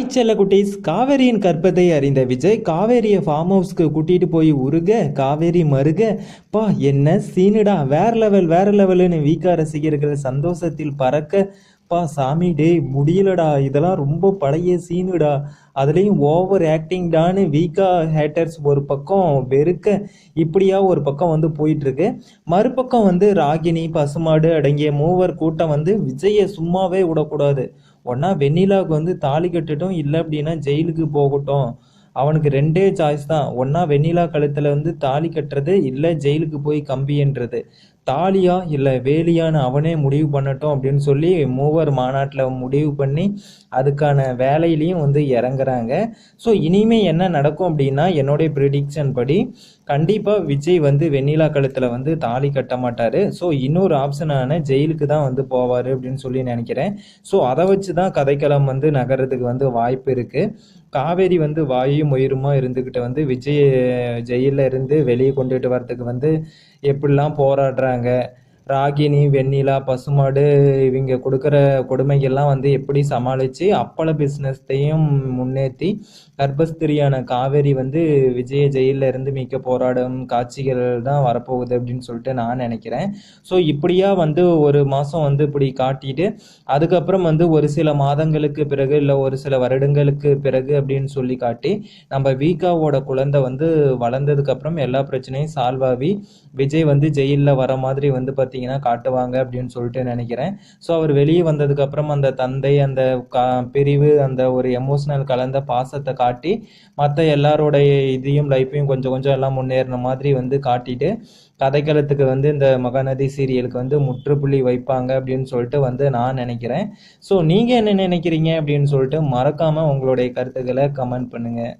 Hi செல்ல குட்டீஸ் காவேரியின் கற்பத்தை அறிந்த விஜய் காவேரியை ஃபார்ம் ஹவுஸ்க்கு கூட்டிட்டு போய் உருக காவேரி மருக பா என்ன சீனுடா வேற லெவல் வேற லெவலுன்னு வீக்கா ரசிகர்கள் சந்தோஷத்தில் பறக்க அப்பா சாமி டேய் முடியலடா இதெல்லாம் ரொம்ப பழைய சீனுடா. அதுலேயும் ஓவர் ஆக்டிங்டான்னு வீக்கா ஹேட்டர்ஸ் ஒரு பக்கம் வெறுக்க இப்படியா ஒரு பக்கம் வந்து போயிட்டுருக்கு. மறுபக்கம் வந்து ராகினி பசுமாடு அடங்கிய மூவர் கூட்டம் வந்து விஜயை சும்மாவே விடக்கூடாது. ஒன்றா வெண்ணிலாவுக்கு வந்து தாலி கட்டட்டும் இல்லை அப்படின்னா ஜெயிலுக்கு போகட்டும். அவனுக்கு ரெண்டே சாய்ஸ் தான். ஒன்றா வெண்ணிலா கழுத்தில் வந்து தாலி கட்டுறது இல்லை ஜெயிலுக்கு போய் கம்பின்றது தாலியா இல்லை வேலியான்னு அவனே முடிவு பண்ணட்டும் அப்படின்னு சொல்லி மூவர் மாநாட்டில் முடிவு பண்ணி அதுக்கான வேலையிலையும் வந்து இறங்குறாங்க. ஸோ இனிமே என்ன நடக்கும் அப்படின்னா என்னுடைய ப்ரிடிக்ஷன் படி கண்டிப்பாக விஜய் வந்து வெண்ணிலா கழுத்தில் வந்து தாலி கட்ட மாட்டார். ஸோ இன்னொரு ஆப்ஷனான ஜெயிலுக்கு தான் வந்து போவார் அப்படின்னு சொல்லி நினைக்கிறேன். ஸோ அதை வச்சு தான் கதைக்களம் வந்து நகர்றதுக்கு வந்து வாய்ப்பு இருக்குது காவேரி வந்து வாயும் உயிருமா இருந்துக்கிட்டு வந்து விஜய் ஜெயிலில் இருந்து வெளியே கொண்டுட்டு வரதுக்கு வந்து எப்படிலாம் போராடுறாங்க ராகினி வெண்ணிலா பசுமாடு இவங்க கொடுக்குற கொடுமைகள்லாம் வந்து எப்படி சமாளித்து அப்பள பிஸ்னஸையும் முன்னேற்றி கர்ப்பஸ்திரியான காவேரி வந்து விஜய ஜெயிலில் இருந்து மீட்க போராடும் காட்சிகள் தான் வரப்போகுது அப்படின்னு சொல்லிட்டு நான் நினைக்கிறேன். ஸோ இப்படியா வந்து ஒரு மாதம் வந்து இப்படி காட்டிட்டு அதுக்கப்புறம் வந்து ஒரு சில மாதங்களுக்கு பிறகு இல்லை ஒரு சில வருடங்களுக்கு பிறகு அப்படின்னு சொல்லி காட்டி நம்ம வீகாவோட குழந்தை வந்து வளர்ந்ததுக்கப்புறம் எல்லா பிரச்சனையும் சால்வ் ஆகி விஜய் வந்து ஜெயிலில் வர மாதிரி வந்து பார்த்து பார்த்தீங்கன்னா காட்டுவாங்க அப்படின்னு சொல்லிட்டு நினைக்கிறேன். ஸோ அவர் வெளியே வந்ததுக்கப்புறம் அந்த தந்தை அந்த கா பிரிவு அந்த ஒரு எமோஷனல் கலந்த பாசத்தை காட்டி மற்ற எல்லாரோடைய இதையும் லைஃப்பையும் கொஞ்சம் கொஞ்சம் எல்லாம் முன்னேறின மாதிரி வந்து காட்டிட்டு கதைக்களத்துக்கு வந்து இந்த மகாநதி சீரியலுக்கு வந்து முற்றுப்புள்ளி வைப்பாங்க அப்படின்னு சொல்லிட்டு வந்து நான் நினைக்கிறேன். ஸோ நீங்கள் என்ன நினைக்கிறீங்க அப்படின்னு சொல்லிட்டு மறக்காமல் உங்களுடைய கருத்துக்களை கமெண்ட் பண்ணுங்கள்